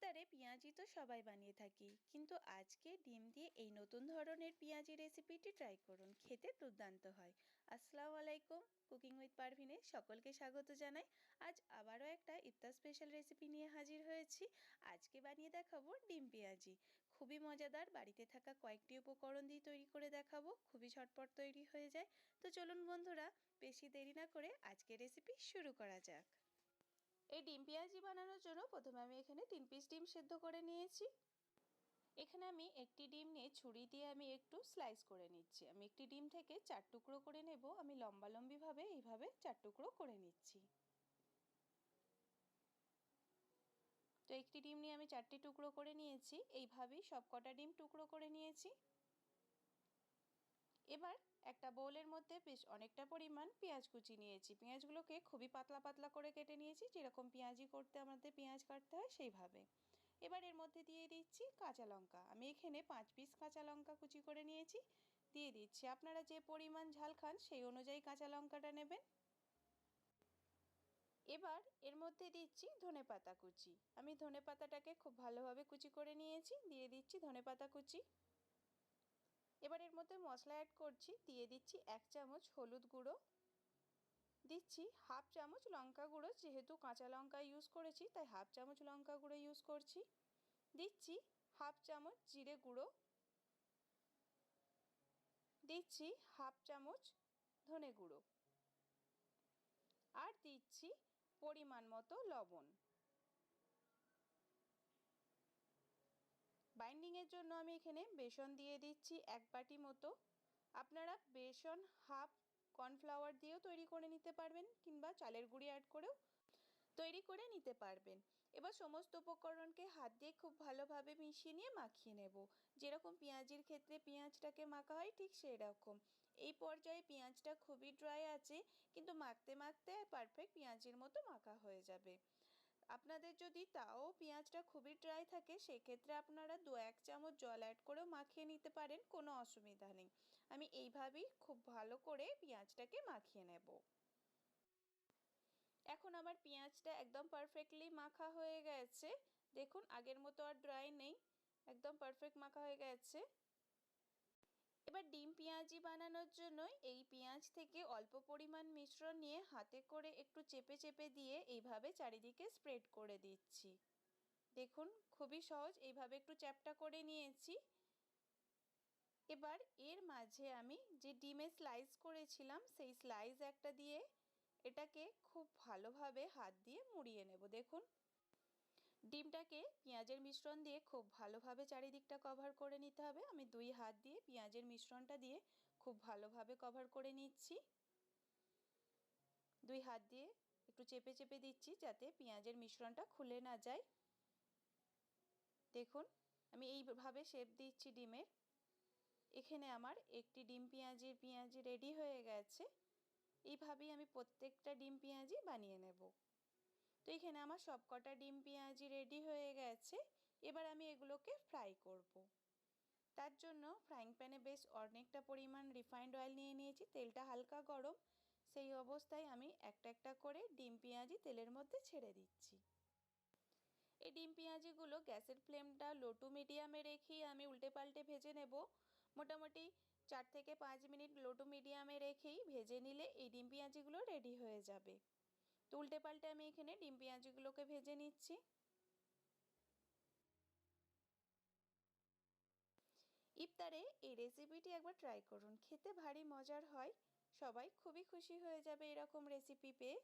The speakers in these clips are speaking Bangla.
ইফতারে পেঁয়াজি তো সবাই বানিয়ে থাকি। কিন্তু আজকে ডিম দিয়ে এই নতুন ধরনের পেঁয়াজি রেসিপিটি ট্রাই করুন, খেতে দুর্দান্ত হয়। আসসালামু আলাইকুম, কুকিং উইথ পারভিনে সকলকে স্বাগত জানাই। আজ আবারও একটা ইফতার স্পেশাল রেসিপি নিয়ে হাজির হয়েছি। আজকে বানিয়ে দেখাবো ডিম পেঁয়াজি। খুবই মজাদার, বাড়িতে থাকা কয়েকটি উপকরণ দিয়ে তৈরি করে দেখাবো, খুবই ঝটপট তৈরি হয়ে যায়। তো চলুন বন্ধুরা, বেশি দেরি না করে আজকে রেসিপি শুরু করা যাক। এই ডিম পেঁয়াজি বানানোর জন্য প্রথমে আমি এখানে তিন পিস ডিম সেদ্ধ করে নিয়েছি। এখানে আমি একটি ডিম নিয়ে ছুরি দিয়ে আমি একটু স্লাইস করে নিচ্ছি। আমি একটি ডিম থেকে চার টুকরো করে নেব। আমি লম্বালম্বিভাবে এইভাবে চার টুকরো করে নিচ্ছি। তো একটি ডিম নিয়ে আমি চারটি টুকরো করে নিয়েছি। এইভাবেই সব কটা ডিম টুকরো করে নিয়েছি। এবার একটা বোলের মধ্যে বেশ অনেকটা পরিমাণ পেঁয়াজ কুচি নিয়েছি। পেঁয়াজগুলোকে খুবই পাতলা পাতলা করে কেটে নিয়েছি, যেরকম পেঁয়াজি করতে আমাদের পেঁয়াজ কাটতে হয় সেইভাবে। এবার এর মধ্যে দিয়ে দিচ্ছি কাঁচা লঙ্কা। আমি এখানে পাঁচ পিস কাঁচা লঙ্কা কুচি করে নিয়েছি। দিয়ে দিচ্ছি, আপনারা যে পরিমাণ ঝাল খান সেই অনুযায়ী কাঁচা লঙ্কাটা নেবেন। এবার এর মধ্যে দিচ্ছি ধনে পাতা কুচি। আমি ধনে পাতাটাকে খুব ভালোভাবে কুচি করে নিয়েছি। দিয়ে দিচ্ছি ধনে পাতা কুচি। এবার এর মধ্যে মশলা অ্যাড করছি, দিয়ে দিচ্ছি এক চামচ হলুদ গুঁড়ো। দিচ্ছি হাফ চামচ লঙ্কা গুঁড়ো, যেহেতু কাঁচা লঙ্কা ইউজ করেছি, তাই হাফ চামচ লঙ্কা গুঁড়ো ইউজ করছি। দিচ্ছি হাফ চামচ জিরে গুঁড়ো। দিচ্ছি হাফ চামচ ধনে গুঁড়ো। আর দিচ্ছি পরিমাণ মতো লবণ। বাইন্ডিংয়ের জন্য আমি এখানে বেসন দিয়ে দিচ্ছি এক বাটি মতো। আপনারা বেসন, হাফ কর্নফ্লাওয়ার দিয়েও তৈরি করে নিতে পারবেন কিংবা চালের গুঁড়ি অ্যাড করেও তৈরি করে নিতে পারবেন। এবার সমস্ত উপকরণকে হাত দিয়ে খুব ভালোভাবে মিশিয়ে নিয়ে মাখিয়ে নেব। যেরকম পেঁয়াজির ক্ষেত্রে পেঁয়াজটাকে মাখা হয় ঠিক সেই রকম এই পর্যায়ে পেঁয়াজটা খুবই ড্রাই আছে, কিন্তু মাখতে মাখতে পারফেক্ট পেঁয়াজের মতো মাখা হয়ে যাবে। আপনাদের যদি তাও পেঁয়াজটা খুবই ড্রাই থাকে, সেক্ষেত্রে আপনারা দু এক চামচ জল অ্যাড করেও মাখিয়ে নিতে পারেন, কোনো অসুবিধা নেই। আমি এইভাবেই খুব ভালো করে পেঁয়াজটাকে মাখিয়ে নেব। এখন আমার পেঁয়াজটা একদম পারফেক্টলি মাখা হয়ে গেছে। দেখুন, আগের মতো আর ড্রাই নেই। একদম পারফেক্ট মাখা হয়ে গেছে। ডিম পেঁয়াজি বানানোর জন্য এই পেঁয়াজ থেকে অল্প পরিমাণ মিশ্রণ নিয়ে হাতে করে একটু চেপে চেপে দিয়ে এইভাবে চারিদিকে স্প্রেড করে দিচ্ছি। দেখুন, খুবই সহজ। এইভাবে একটু চ্যাপটা করে নিয়েছি। এবার এর মাঝে আমি যে ডিমে স্লাইস করেছিলাম, সেই স্লাইস একটা দিয়ে এটাকে খুব ভালোভাবে হাত দিয়ে মুড়িয়ে নেব। দেখুন ডিমটাকে পেঁয়াজের মিশ্রণ দিয়ে খুব ভালোভাবে চারিদিকটা কভার করে নিতে হবে। আমি দুই হাত দিয়ে পেঁয়াজের মিশ্রণটা দিয়ে খুব ভালোভাবে কভার করে নিচ্ছি। দুই হাত দিয়ে একটু চেপে চেপে দিচ্ছি যাতে পেঁয়াজের মিশ্রণটা খুলে না যায়। দেখুন, আমি এইভাবে শেপ দিচ্ছি ডিমের। এখানে আমার একটি ডিম পেঁয়াজির পেঁয়াজি রেডি হয়ে গেছে। এইভাবেই আমি প্রত্যেকটা ডিম পেঁয়াজি বানিয়ে নেব। তো এখানে আমার সব কটা ডিম পেঁয়াজি রেডি হয়ে গেছে। এবার আমি এগুলোকে ফ্রাই করব। তার জন্য ফ্রাইং প্যানে বেশ অনেকটা পরিমাণ রিফাইন্ড অয়েল নিয়ে নিয়েছি। তেলটা হালকা গরম। সেই অবস্থায় আমি একটা একটা করে ডিম পেঁয়াজি তেলের মধ্যে ছেড়ে দিচ্ছি। এই ডিম পেঁয়াজিগুলো গ্যাসের ফ্লেমটা লো টু মিডিয়ামে রেখেই আমি উল্টে পাল্টে ভেজে নেব। মোটামুটি চার থেকে পাঁচ মিনিট লো টু মিডিয়ামে রেখেই ভেজে নিলে এই ডিম পেঁয়াজিগুলো রেডি হয়ে যাবে। তো উল্টে পাল্টে আমি এখানে ডিম পেঁয়াজিগুলোকে ভেজে নিচ্ছি। ইফতারে এই রেসিপিটি একবার ট্রাই করুন। খেতে ভারী মজার হয়। সবাই খুবই খুশি হয়ে যাবে এরকম রেসিপি পেয়ে।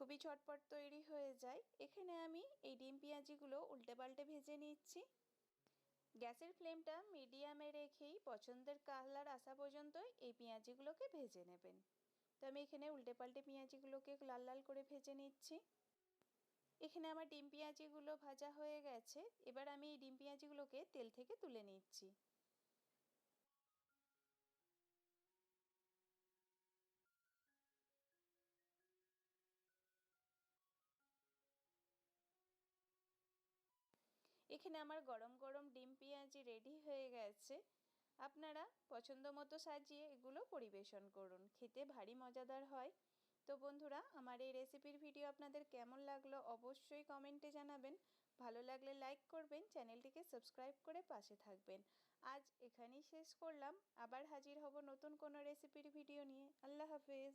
খুবই ছটপট তৈরি হয়ে যায়। এখানে আমি এই ডিম পেঁয়াজিগুলো উল্টে পাল্টে ভেজে নিচ্ছি। গ্যাসের ফ্লেমটা মিডিয়ামে রেখেই পছন্দের কালার আসা পর্যন্ত এই পেঁয়াজিগুলোকে ভেজে নেবেন। তো আমি এখানে উল্টে পাল্টে পেঁয়াজিগুলোকে লাল লাল করে ভেজে নিচ্ছি। এখানে আমার ডিম পেঁয়াজিগুলো ভাজা হয়ে গেছে। এবার আমি ডিম পেঁয়াজিগুলোকে তেল থেকে তুলে নিচ্ছি। এখানে আমার গরম গরম ডিম পেঁয়াজি রেডি হয়ে গেছে। আপনারা পছন্দ মতো সাজিয়ে এগুলো পরিবেশন করুন। খেতে ভারী মজাদার হয়। তো বন্ধুরা, আমার এই রেসিপির ভিডিও আপনাদের কেমন লাগল অবশ্যই কমেন্টে জানাবেন। ভালো লাগলে লাইক করবেন, চ্যানেলটিকে সাবস্ক্রাইব করে পাশে থাকবেন। আজ এখানেই শেষ করলাম। আবার হাজির হব নতুন কোনো রেসিপির ভিডিও নিয়ে। আল্লাহ হাফেজ।